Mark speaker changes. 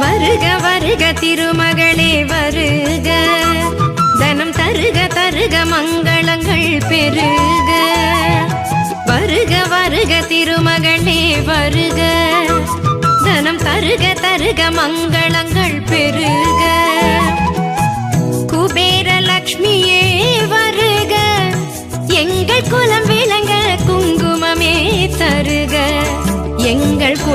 Speaker 1: வருக வருக திருமகளே வருக. தனம் தருக தருக மங்களங்கள் பெருக. வருக வருக திருமகளே வருக. தனம் தருக தருக மங்களங்கள் பெருக. குபேர லக்ஷ்மியே வருக. எங்கள் குலம் விளங்க குங்கு